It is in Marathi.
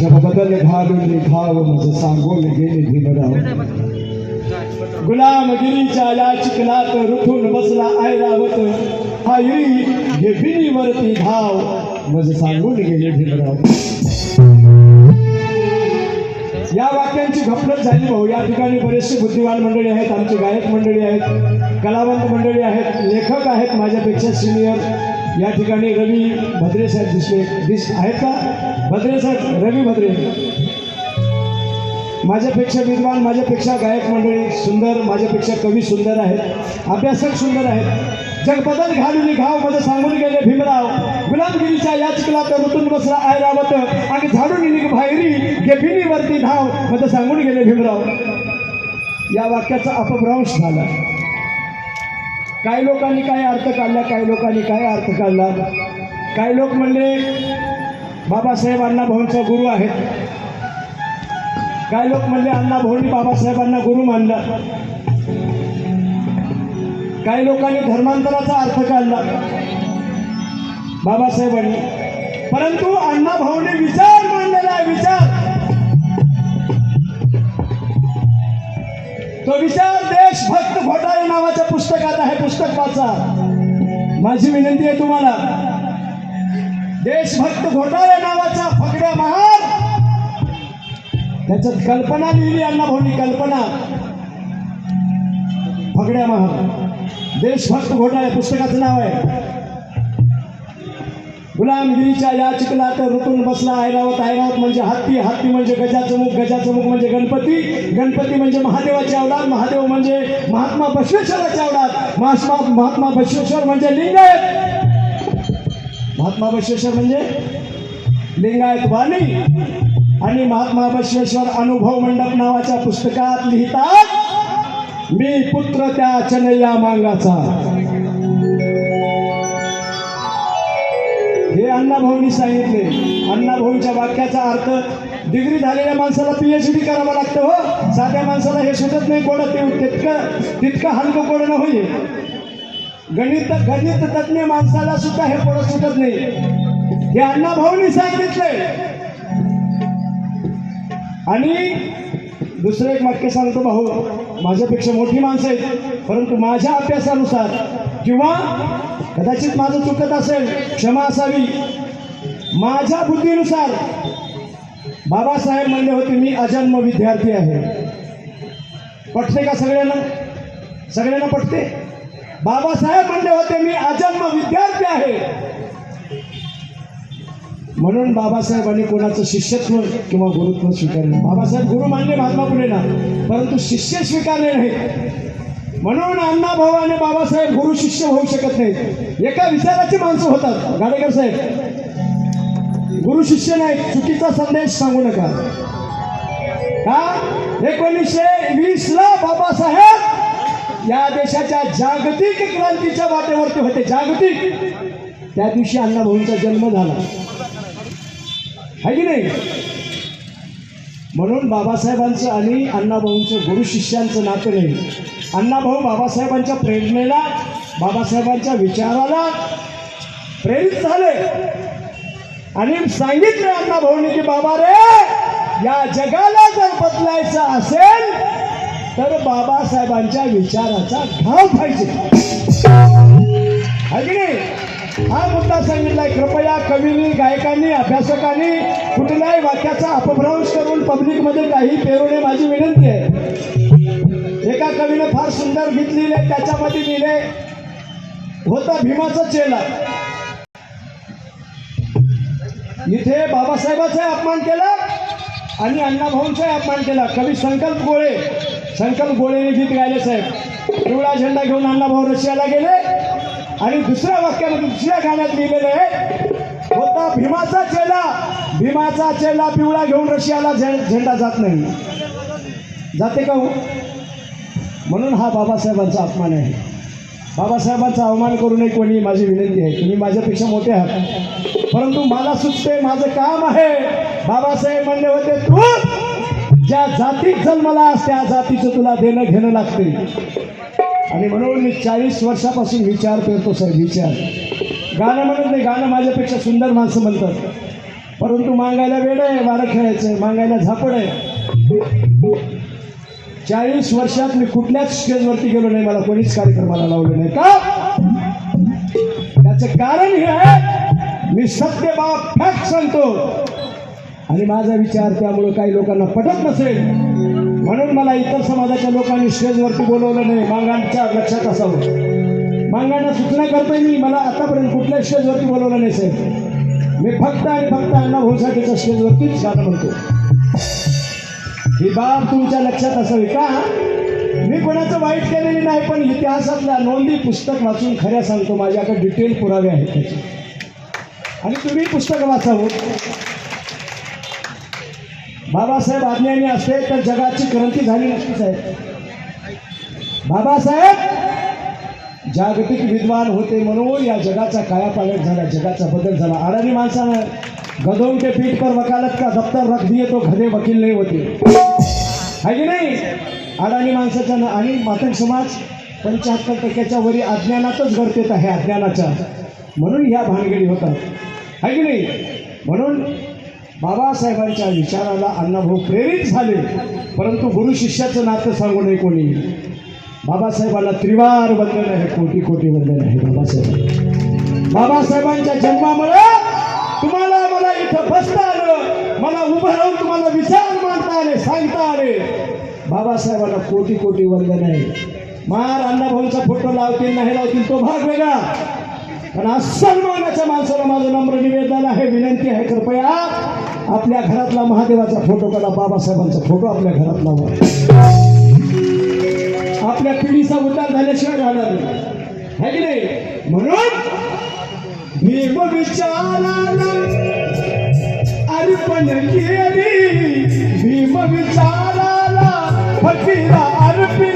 जब बदल घालून निघाव मज सांगून गेले भीमराव. गुलामगिरीच्या या चिखलात रुठून बसला ऐरावत हा येई हे बिनीवरती धाव मज सांगून गेले भीमराव. या वाक्यांची घपलत झाली भाऊ. या ठिकाणी बरेचसे बुद्धिवान मंडळी आहेत आमची गायक मंडळी आहेत कलावंत मंडळी आहेत लेखक आहेत माझ्यापेक्षा सिनियर. या ठिकाणी रवी भद्रे साहेब दिसले. दिस आहेत का? भद्रे साहेब रवी भद्रे. माझ्यापेक्षा विद्वान माझ्यापेक्षा गायक मंडळी सुंदर माझ्यापेक्षा कवी सुंदर आहेत अभ्यासक सुंदर आहेत. जगबदल घालून घावमध्ये सांगून गेले भीमराव. गुलामगिरीच्या या तर ऋतून बसला आयरावत आणि झाडून निघ बाहेरी गेभिनीवरती धाव. मध्ये सांगून गेले भीमराव. या वाक्याचा अपभ्रंश झाला. काही लोकांनी काय अर्थ काढला काही लोकांनी काय अर्थ काढला. काही लोक म्हणले बाबासाहेब अण्णाभाऊंचा गुरु आहेत. काही लोक म्हणले अण्णाभाऊंनी बाबासाहेबांना गुरु मानलं. काही लोकांनी धर्मांतराचा अर्थ काढला. बाबासाहेबांनी. परंतु अण्णाभाऊने विचार मांडलेला आहे विचार. तो विचार देशभक्त घोटाळे नावाच्या पुस्तकात आहे पुस्तक वाचा. माझी विनंती आहे तुम्हाला देशभक्त घोटाळे नावाचा फकड्या महाग त्याच्यात कल्पना लिहिली अण्णाभाऊंनी कल्पना. फगड्या महार देशभक्त घोटाळे पुस्तकाचं नाव आहे. गुलामगिरीच्या या चिखलात ऋतून बसला ऐरावत ऐरावत म्हणजे हत्ती हत्ती म्हणजे गजाचं मुख गजाचं मुख म्हणजे गणपती गणपती म्हणजे महादेवाची अवलाद महादेव म्हणजे महात्मा बसवेश्वराची अवलाद महात्मा महात्मा बसवेश्वर म्हणजे लिंगायत महात्मा बसवेश्वर म्हणजे लिंगायत वाणी आणि महात्मा बसवेश्वर अनुभव मंडप नावाच्या पुस्तकात लिहितात मी पुत्र त्या चनैया मांगाचा. हे अण्णाभाऊंनी सांगितले. अण्णाभाऊंच्या वाक्याचा अर्थ डिग्री झालेल्या माणसाला पीएच डी करावं लागतं हो. साध्या माणसाला हे सुचत नाही कोणं ते तितकं तितकं हलकं कोणं होईल. गणित गणित तज्ज्ञ माणसाला सुद्धा हे पडत सुटत नाही. हे अण्णा अण्णाभाऊंनी सांगितलंय. आणि दुसरं एक वाक्य सांगतो भाऊ माझ्यापेक्षा मोठी माणसं आहेत परंतु माझ्या अभ्यासानुसार किंवा कदाचित माझं चुकत असेल क्षमा असावी. माझ्या बुद्धीनुसार बाबासाहेब म्हणले होते मी अजन्म विद्यार्थी आहे. पटते का सगळ्यांना? सगळ्यांना पटते? बाबासाहेब म्हणले होते मी अजन्म विद्यार्थी आहे. म्हणून बाबासाहेबांनी कोणाचं शिष्यत्व किंवा गुरुत्व स्वीकारलं बाबासाहेब गुरु मानले महात्मा फुलेला परंतु शिष्य स्वीकारले नाही. म्हणून अण्णा भाऊ आणि बाबासाहेब गुरु शिष्य होऊ शकत नाहीत. एका विचाराची माणसं होतात. गाडेकर साहेब गुरु शिष्य नाही चुकीचा संदेश सांगू नका. का? एकोणीसशे वीस ला बाबासाहेब या देशाच्या जागतिक क्रांतीच्या वाटेवरती होते. जागतिक. त्या दिवशी अण्णाभाऊंचा जन्म झाला. आहे की नाही? म्हणून बाबासाहेबांचं आणि अण्णाभाऊंचं गुरु शिष्यांचं नातं नाही. अण्णाभाऊ बाबासाहेबांच्या प्रेरणेला बाबासाहेबांच्या विचाराला प्रेरित झाले. आणि सांगितले अण्णाभाऊंनी की बाबा रे या जगाला जर बदलायचं असेल तर बाबासाहेबांच्या विचाराचा घाव पाहिजे. नाही? हा मुद्दा सांगितलाय कृपया कवींनी गायकांनी अभ्यासकांनी कुठल्याही वाक्याचा अपभ्रंश करून पब्लिकमध्ये काही पेरू नये माझी विनंती आहे. एका कवीने फार सुंदर गीत लिहिले त्याच्यामध्ये लिहिले होता भीमाचा चेला. इथे बाबासाहेबाचा अपमान केला आणि अण्णाभाऊंचाही अपमान केला. कवी संकल्प गोळे संकल्प गोळेने गीत गायले साहेब. पिवळा झेंडा घेऊन अण्णाभाऊ रशियाला गेले आणि दुसऱ्या वाक्यामध्ये दुसऱ्या गाण्यात लिहिलेलं आहे होता भीमाचा चेला भीमाचा चेला पिवळा घेऊन रशियाला झेंडा जात नाही. जाते का हो? म्हणून हा बाबासाहेबांचा अपमान आहे. बाबासाहेबांचा अवमान करू नये कोणी माझी विनंती आहे. तुम्ही माझ्यापेक्षा मोठे आहात. परंतु मला सुचते माझं काम आहे. बाबासाहेब म्हणले होते तू ज्या जातीत जन्मलास त्या जातीचं तुला देणं घेणं लागते. आणि म्हणून मी चाळीस वर्षापासून विचार करतो सर विचार. गाणं म्हणत नाही गाणं माझ्यापेक्षा सुंदर माणसं म्हणतात. परंतु मागायला वेळ आहे वारं खेळायचं आहे मागायला झापड आहे. चाळीस वर्षात मी कुठल्याच स्टेजवरती गेलो नाही मला कोणीच कार्यक्रमाला लावलं नाही. का? त्याचं कारण हे आहे मी सत्य बाब फॅक्ट सांगतो. आणि माझा विचार त्यामुळे काही लोकांना पटत नसेल. म्हणून मला इतर समाजाच्या लोकांनी स्टेजवरती बोलवलं नाही. मांगांच्या लक्षात असावं. मांगांना सूचना करतोय मी. मला आतापर्यंत कुठल्या स्टेजवरती बोलवलं नाही साहेब. मी फक्त आणि फक्त अण्णा भाऊसाठीच्या स्टेजवरतीच गाणं म्हणतो ही बाब तुमच्या लक्षात असावी का? मी कोणाचं वाईट केलेली नाही पण इतिहासातल्या नोंदी पुस्तक वाचून खऱ्या सांगतो. माझ्याकडे डिटेल पुरावे आहेत त्याचे. आणि तुम्ही पुस्तक वाचावं. बाबासाहेब आज्ञानी असते तर जगाची क्रांती झाली नसती साहेब. बाबासाहेब जागतिक विद्वान होते म्हणून या जगाचा कायापालट झाला जगाचा बदल झाला. अडाणी माणसानं गदों के पीठ पर वकालत का दफ्तर रख दिए तो घरे वकील नाही होते. आहे की नाही? अडाणी माणसाच्या आणि मातंग समाज पंच्याहत्तर टक्क्याच्या वरी अज्ञानातच गरतेत आहे अज्ञानाच्या. म्हणून ह्या भानगडी होतात. है की नाही? म्हणून बाबासाहेबांच्या विचाराला अण्णाभाऊ प्रेरित झाले. परंतु गुरु शिष्याचं नातं सांगू नये कोणी. बाबासाहेबांना त्रिवार वंदन आहे कोटी कोटी वंदन आहे बाबासाहेब. बाबासाहेबांच्या जन्मामुळे तुम्हाला मला इथं बसता आलं. मला उभं राहून तुम्हाला विचार मांडता आले सांगता आले. बाबासाहेबांना कोटी कोटी वंदन आहे. मार अण्णाभाऊंचा फोटो लावतील नाही लावतील तो भाग वेगळा. पण अस्सल मानाच्या माणसाला माझं नम्र निवेदन आहे विनंती आहे कृपया आपल्या घरातला महादेवाचा फोटो काढा बाबासाहेबांचा फोटो आपल्या घरात लावा आपल्या पिढीचा उद्धार झाल्याशिवाय राहणार नाही. की नाही? म्हणून भीम विचाराला अर्पण केली. भीम विचाराला फकीरा अर्पिली